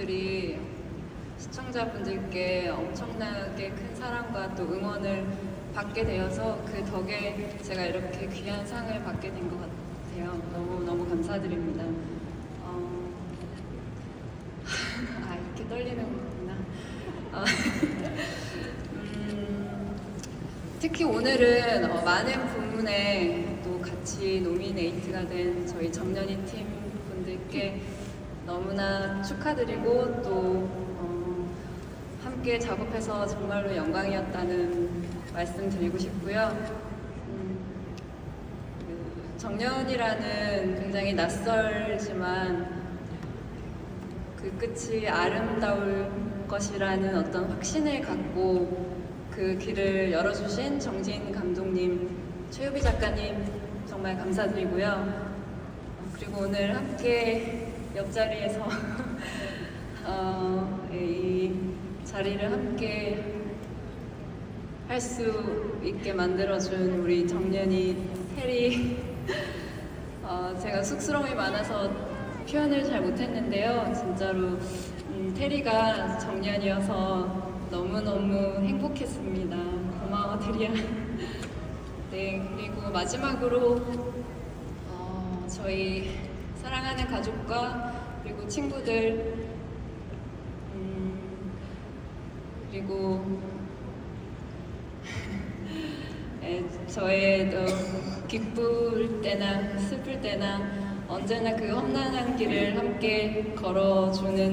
분들이 시청자분들께 엄청나게 큰 사랑과 또 응원을 받게 되어서 그 덕에 제가 이렇게 귀한 상을 받게 된 것 같아요. 너무 너무 감사드립니다. 어... 아 이렇게 떨리는 거구나. 어, 음, 특히 오늘은 어, 많은 부문에 또 같이 노미네이트가 된 저희 정년이 팀 분들께 너무나 축하드리고 또 어, 함께 작업해서 정말로 영광이었다는 말씀 드리고 싶고요. 음, 그 정년이라는 굉장히 낯설지만 그 끝이 아름다울 것이라는 어떤 확신을 갖고 그 길을 열어주신 정진 감독님, 최유비 작가님 정말 감사드리고요. 어, 그리고 오늘 함께 옆자리에서 어, 이 자리를 함께 할 수 있게 만들어준 우리 정연이 테리 어, 제가 쑥스러움이 많아서 표현을 잘 못했는데요. 진짜로 음, 테리가 정년이어서 너무너무 행복했습니다. 고마워 테리야. 네 그리고 마지막으로 어, 저희 사랑하는 가족과 그리고 친구들 음, 그리고 예, 저의 또 기쁠 때나 슬플 때나 언제나 그 험난한 길을 함께 걸어주는